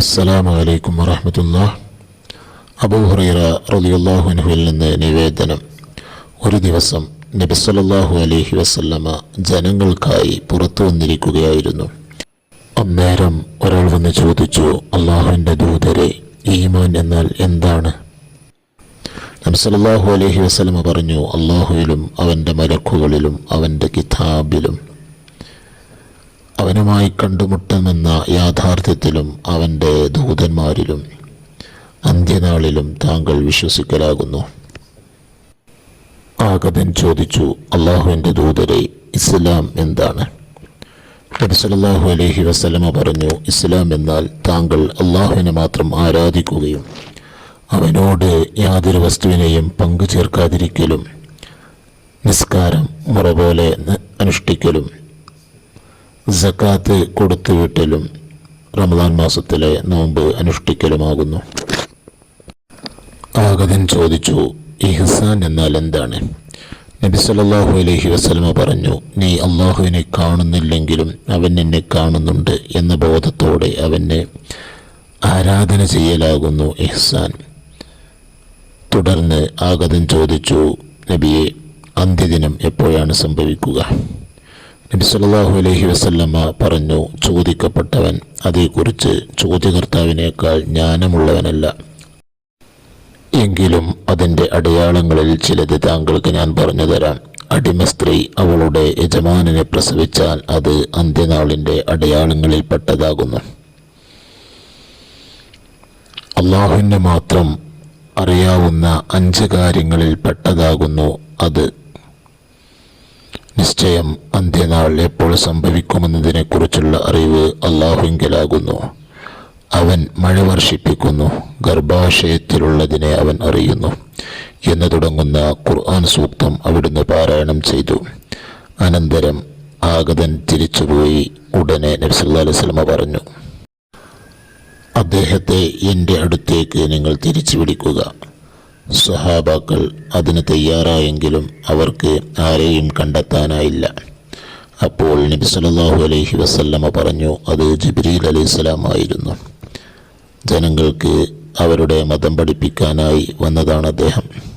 അസ്സലാമു അലൈക്കും വറഹമത്തുള്ള അബൂ ഹുറൈറ റളിയല്ലാഹുവിൽ നിന്ന് നിവേദനം. ഒരു ദിവസം നബി സല്ലല്ലാഹു അലൈഹി വസല്ലമ ജനങ്ങൾക്കായി പുറത്തു വന്നിരിക്കുകയായിരുന്നു. അന്നേരം ഒരാൾ വന്ന് ചോദിച്ചു അള്ളാഹുവിന്റെ ദൂതരെ ഈമാൻ എന്നാൽ എന്താണ്? നബി സല്ലല്ലാഹു അലൈഹി വസല്ലമ പറഞ്ഞു അള്ളാഹുവിലും അവന്റെ മലക്കുകളിലും അവന്റെ കിതാബിലും അവനുമായി കണ്ടുമുട്ടുമെന്ന യാഥാർത്ഥ്യത്തിലും അവന്റെ ദൂതന്മാരിലും അന്ത്യനാളിലും താങ്കൾ വിശ്വസിക്കലാകുന്നു. ആഗതൻ ചോദിച്ചു അള്ളാഹുവിന്റെ ദൂതരെ ഇസ്ലാം എന്താണ്? നബി അലഹി വസ്ലമ പറഞ്ഞു ഇസ്ലാം എന്നാൽ താങ്കൾ അള്ളാഹുവിനെ മാത്രം ആരാധിക്കുകയും അവനോട് യാതൊരു വസ്തുവിനെയും പങ്കു ചേർക്കാതിരിക്കലും നിസ്കാരം മുറ പോലെ അനുഷ്ഠിക്കലും സക്കാത്ത് കൊടുത്തുവിട്ടലും റമദാൻ മാസത്തിലെ നോമ്പ് അനുഷ്ഠിക്കലുമാകുന്നു. ആഗതൻ ചോദിച്ചു ഇഹ്സാൻ എന്നാൽ എന്താണ്? നബി സല്ലല്ലാഹു അലൈഹി വസ്ലമ പറഞ്ഞു നീ അള്ളാഹുവിനെ കാണുന്നില്ലെങ്കിലും അവൻ എന്നെ കാണുന്നുണ്ട് എന്ന ബോധത്തോടെ അവനെ ആരാധന ചെയ്യലാകുന്നു ഇഹ്സാൻ. തുടർന്ന് ആഗതൻ ചോദിച്ചു നബിയെ അന്ത്യദിനം എപ്പോഴാണ് സംഭവിക്കുക? നബി അലഹി അലൈഹി വസല്ലമ പറഞ്ഞു ചോദിക്കപ്പെട്ടവൻ അതേക്കുറിച്ച് ചോദ്യകർത്താവിനേക്കാൾ ജ്ഞാനമുള്ളവനല്ല. എങ്കിലും അതിന്റെ അടയാളങ്ങളിൽ ചിലത് താങ്കൾക്ക് ഞാൻ പറഞ്ഞു തരാം. അടിമ സ്ത്രീ അവളുടെ യജമാനനെ പ്രസവിച്ചാൽ അത് അന്ത്യനാളിന്റെ അടയാളങ്ങളിൽ പെട്ടതാകുന്നു അള്ളാഹുവിന് മാത്രം അറിയാവുന്ന അഞ്ച് കാര്യങ്ങളിൽ പെട്ടതാകുന്നു അത്. നിശ്ചയം അന്ത്യനാൾ എപ്പോൾ സംഭവിക്കുമെന്നതിനെക്കുറിച്ചുള്ള അറിവ് അള്ളാഹുങ്കലാകുന്നു അവൻ മഴ വർഷിപ്പിക്കുന്നു ഗർഭാശയത്തിലുള്ളതിനെ അവൻ അറിയുന്നു എന്ന് തുടങ്ങുന്ന ഖുർആൻ സൂക്തം അവിടുന്ന് പാരായണം ചെയ്തു. അനന്തരം ആഗതൻ തിരിച്ചുപോയി ഉടനെ നബ്സല്ലാ അലൈഹി സ്വലമ പറഞ്ഞു അദ്ദേഹത്തെ എന്റെ അടുത്തേക്ക് നിങ്ങൾ തിരിച്ചു പിടിക്കുക സഹാബാക്കൾ അതിന് തയ്യാറായെങ്കിലും അവർക്ക് ആരെയും കണ്ടെത്താനായില്ല. അപ്പോൾ നബി സല്ലല്ലാഹു അലൈഹി വസല്ലമ പറഞ്ഞു അത് ജിബ്രീൽ അലൈഹിസ്സലാം ആയിരുന്നു ജനങ്ങൾക്ക് അവരുടെ മതം പഠിപ്പിക്കാനായി വന്നതാണ് അദ്ദേഹം.